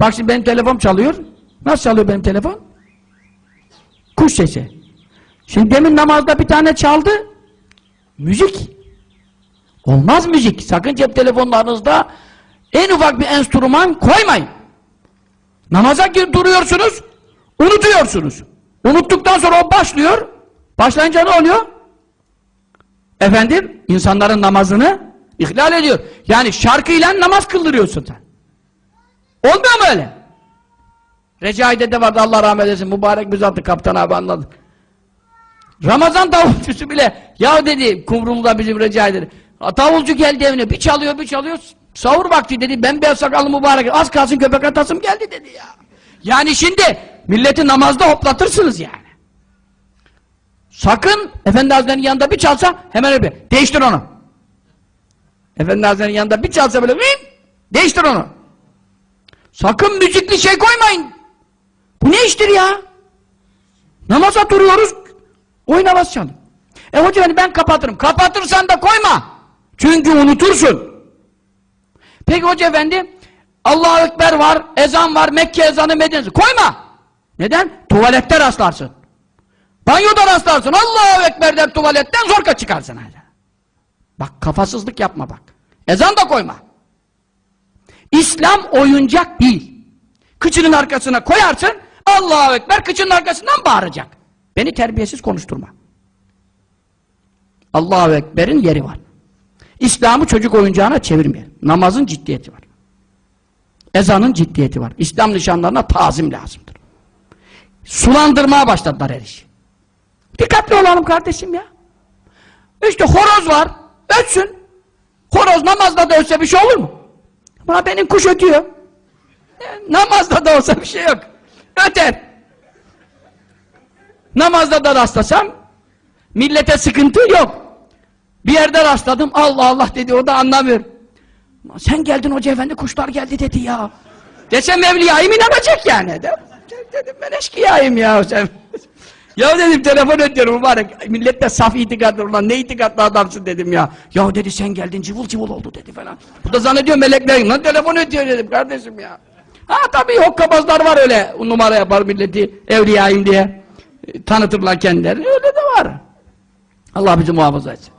Bak şimdi benim telefon çalıyor. Nasıl çalıyor benim telefon? Kuş sesi. Şimdi demin namazda bir tane çaldı. Müzik. Olmaz müzik. Sakın cep telefonlarınızda en ufak bir enstrüman koymayın. Namaza gir duruyorsunuz, unutuyorsunuz. Unuttuktan sonra o başlıyor. Başlayınca ne oluyor? Efendim, insanların namazını ihlal ediyor. Yani şarkıyla namaz kıldırıyorsun sen. Olmuyor mu öyle? Recai'de de vardı Allah rahmet eylesin. Mübarek bir zattı kaptan abi anladı. Ramazan davulcusu bile ya dedi Kumrul'da bizim Recai'de. Davulcu geldi evine bir çalıyor bir çalıyor. Sahur vakti dedi ben beyaz sakallı mübarek az kalsın köpek atasım geldi dedi ya. Yani şimdi milleti namazda hoplatırsınız yani. Sakın Efendi Hazretleri'nin yanında bir çalsa hemen öyle değiştir onu. Efendi Hazretleri'nin yanında bir çalsa böyle değiştir onu. Sakın müzikli şey koymayın. Bu ne iştir ya? Namaza duruyoruz, oyuna basacağım. E hoca hani ben kapatırım. Kapatırsan da koyma. Çünkü unutursun. Peki hoca efendi, Allahu Ekber var, ezan var, Mekke ezanı, Medine Koyma. Neden? Tuvalette rastlarsın. Banyoda rastlarsın. Allahu Ekber der tuvaletten zorka çıkarsın. hala. Bak kafasızlık yapma bak. Ezan da koyma. İslam oyuncak değil. Kıçının arkasına koyarsın, Allahu Ekber kıçının arkasından bağıracak. Beni terbiyesiz konuşturma. Allahu Ekber'in yeri var. İslam'ı çocuk oyuncağına çevirmeyelim. Namazın ciddiyeti var. Ezanın ciddiyeti var. İslam nişanlarına tazim lazımdır. Sulandırmaya başladılar her işi. Dikkatli olalım kardeşim ya. İşte horoz var, ötsün. Horoz namazda da ötse bir şey olur mu? Bana benim kuş ötüyor. E, namazda da olsa bir şey yok. Öter. Namazda da rastlasam millete sıkıntı yok. Bir yerde rastladım Allah Allah dedi o da anlamıyor. Sen geldin hoca efendi kuşlar geldi dedi ya. Desem evliyayım inanacak yani. De, dedim ben eşkıyayım ya sen. ya dedim telefon ödüyorum mübarek. Millet de saf itikadlı ulan ne itikadlı adamsın dedim ya. Ya dedi sen geldin cıvıl cıvıl oldu dedi falan. Bu da zannediyor meleklerin lan telefon ödüyor dedim kardeşim ya. Ha tabii hokkabazlar var öyle numara yapar milleti evliyayım diye. E, tanıtırlar kendilerini öyle de var. Allah bizi muhafaza etsin.